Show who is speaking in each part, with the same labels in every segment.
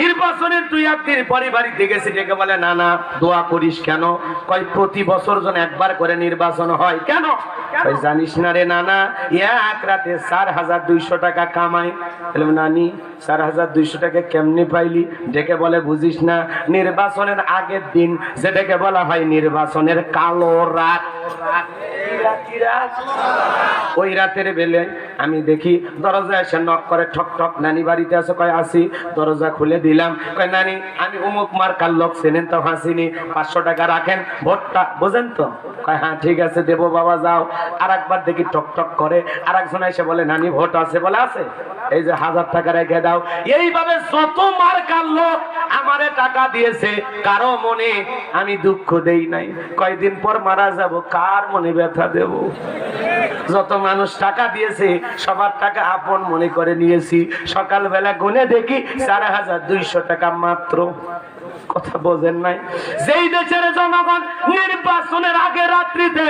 Speaker 1: নির্বাচনের দুই একদিন পরে বাড়িতে গেছি ডেকে বলে না না দোয়া করিস কেন? কয় প্রতি বছর যেন একবার করে নির্বাচন হয়। কেন? জানিস না রে নানা এক রাতে চার হাজার দুইশো টাকা কামাই। নানি চার হাজার দুইশো টাকা কেমনি পাইলি? ডেকে বলে বুঝিস না নির্বাচনের আগের দিন যেটাকে বলা হয় নির্বাচনের কালো রাত। রাত? ওই রাতের বেলে আমি দেখি দরজা এসে নক করে ঠক ঠক নানি বাড়িতে আছে কয় আসি। দরজা খুলে দিলাম। নানি, আমি অমুক মার্কার লোক, চেনেন তো হাসিনি পাঁচশো টাকা রাখেন, ভোটটা বোঝেন তো? হ্যাঁ ঠিক আছে, দেবো, বাবা, যাও। আর একবার দেখি টক টক করে আর একজন এসে বলে, নানি, ভোট আছে বলে আছে? এই যে হাজার টাকা রেখে দাও। এইভাবে যত মার্কার লোক আমারে টাকা দিয়েছে, কারও মনে আমি দুঃখ দেই নাই। কয়দিন পর মারা যাব, কার মনে ব্যথা দেব? যত মানুষ টাকা দিয়েছে, সবার টাকা আপন মনে করে নিয়েছি। সকালবেলা গুনে দেখি চার হাজার দুইশো টাকা মাত্র। কথা বোঝেন নাই? যেই দেশের জনগণ নির্বাচনের আগে রাত্রিতে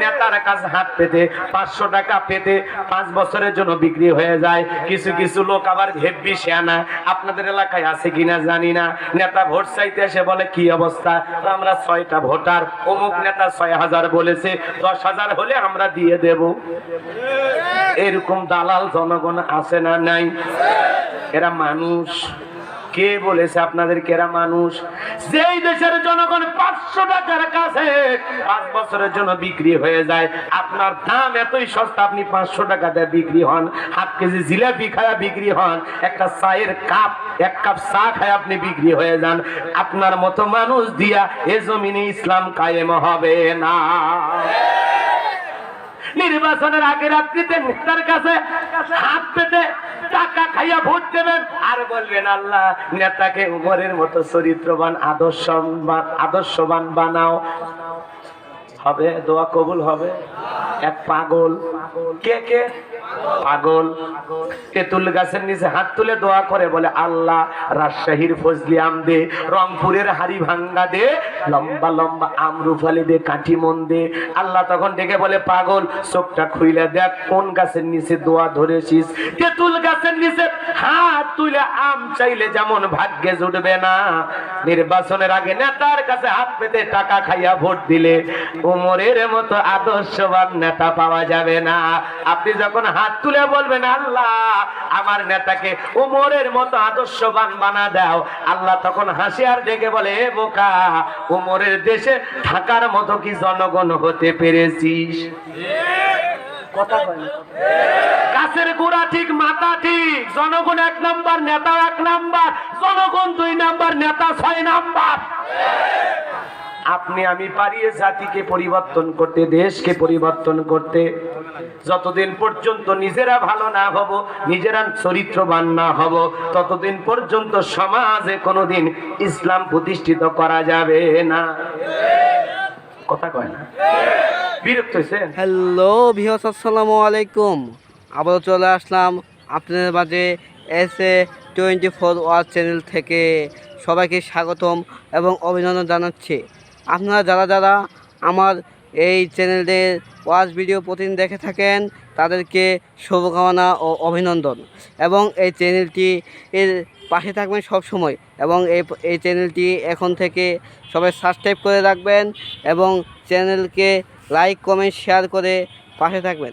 Speaker 1: নেতার কাছে হাত পেতে, পাঁচশো টাকা পেতে পাঁচ বছরের জন্য বিক্রি হয়ে যায়। কিছু কিছু লোক আবার হেব্বি শেয়ানা আপনাদের এলাকায় আছে কিনা জানি না। নেতা ভোট চাইতে এসে বলে, কি অবস্থা? আমরা ছয়টা ভোটার। অমুক নেতা ছয় হাজার বলেছে, দশ হাজার হলে আমরা দিয়ে দেব। এরকম দালাল জনগণ আছে না নাই? এরা মানুষ। কে বলেছে আপনাদের কেরা মানুষ? যেই দেশের জনগণ পাঁচশো টাকার কাছে পাঁচ বছরের জন্য বিক্রি হয়ে যায়, আপনার দাম এতই সস্তা, আপনি পাঁচশো টাকা দিয়ে বিক্রি হন, হাফ কেজি জিলাপি খায়া বিক্রি হন, একটা চায়ের কাপ, এক কাপ চা খায় আপনি বিক্রি হয়ে যান। আপনার মতো মানুষ দিয়া এ জমিনে ইসলাম কায়েম হবে না। নির্বাচনের আগে রাত্রিতে নেতার কাছে হাত পেতে টাকা খাইয়া ভোট দেবেন। আর বলবেন, আল্লাহ, নেতাকে উমরের মতো চরিত্রবান, আদর্শবান আদর্শবান বানাও। হবে? দোয়া কবুল হবে? এক পাগল। কে কে? পাগল। তেঁতুল গাছের নিচে হাত তুলে দোয়া করে বলে, আল্লাহ, রাজশাহীর ফজলি আম দে রংপুরের হাড়ি ভাঙ্গা দে লম্বা লম্বা আমরুফালি দে, কাঠি মন দে। আল্লাহ তখন ডেকে বলে, পাগল, চোখটা খুইলে দেখ, কোন গাছের নিচে দোয়া ধরেছিস? তেঁতুল গাছের নিচে হাত তুলে আম চাইলে যেমন ভাগ্যে জুটবে না। নির্বাচনের আগে নেতার কাছে হাত পেতে টাকা খাইয়া ভোট দিলে উমরের মতো আদর্শবান নেতা পাওয়া যাবে না। আপনি যখন হাত তুলে বলবেন, আল্লাহ, আমার নেতাকে উমরের মতো আদর্শবান বানা দাও, আল্লাহ তখন হাসি আর ডেকে বলে এ বোকা উমরের দেশে থাকার মতো কি জনগণ হতে পেরেছিস কথা গাছের গোড়া ঠিক মাথা ঠিক। জনগণ এক নাম্বার নেতা এক নাম্বার। জনগণ দুই নাম্বার নেতা ছয় নাম্বার। আপনি আমি পারি জাতিকে পরিবর্তন করতে, দেশকে পরিবর্তন করতে। যতদিন পর্যন্ত নিজেরা ভালো না হব, নিজেরা চরিত্রবান না হব, ততদিন পর্যন্ত সমাজে কোনোদিন ইসলাম প্রতিষ্ঠিত করা যাবে না। কথা কয় না? বিরক্ত হয়েছেন?
Speaker 2: হ্যালো ভিওস আসসালামু আলাইকুম। আবারও চলে আসলাম আপনাদের মাঝে S A twenty four war channel থেকে। সবাইকে স্বাগতম এবং অভিনন্দন জানাচ্ছি। আপনারা যারা যারা আমার এই চ্যানেলের ওয়াচ ভিডিও প্রতিদিন দেখে থাকেন, তাদেরকে শুভকামনা ও অভিনন্দন। এবং এই চ্যানেলটি এর পাশে থাকবেন সব সময় এবং এই এই চ্যানেলটি এখন থেকে সবাই সাবস্ক্রাইব করে রাখবেন এবং চ্যানেলকে লাইক, কমেন্ট, শেয়ার করে পাশে থাকবেন।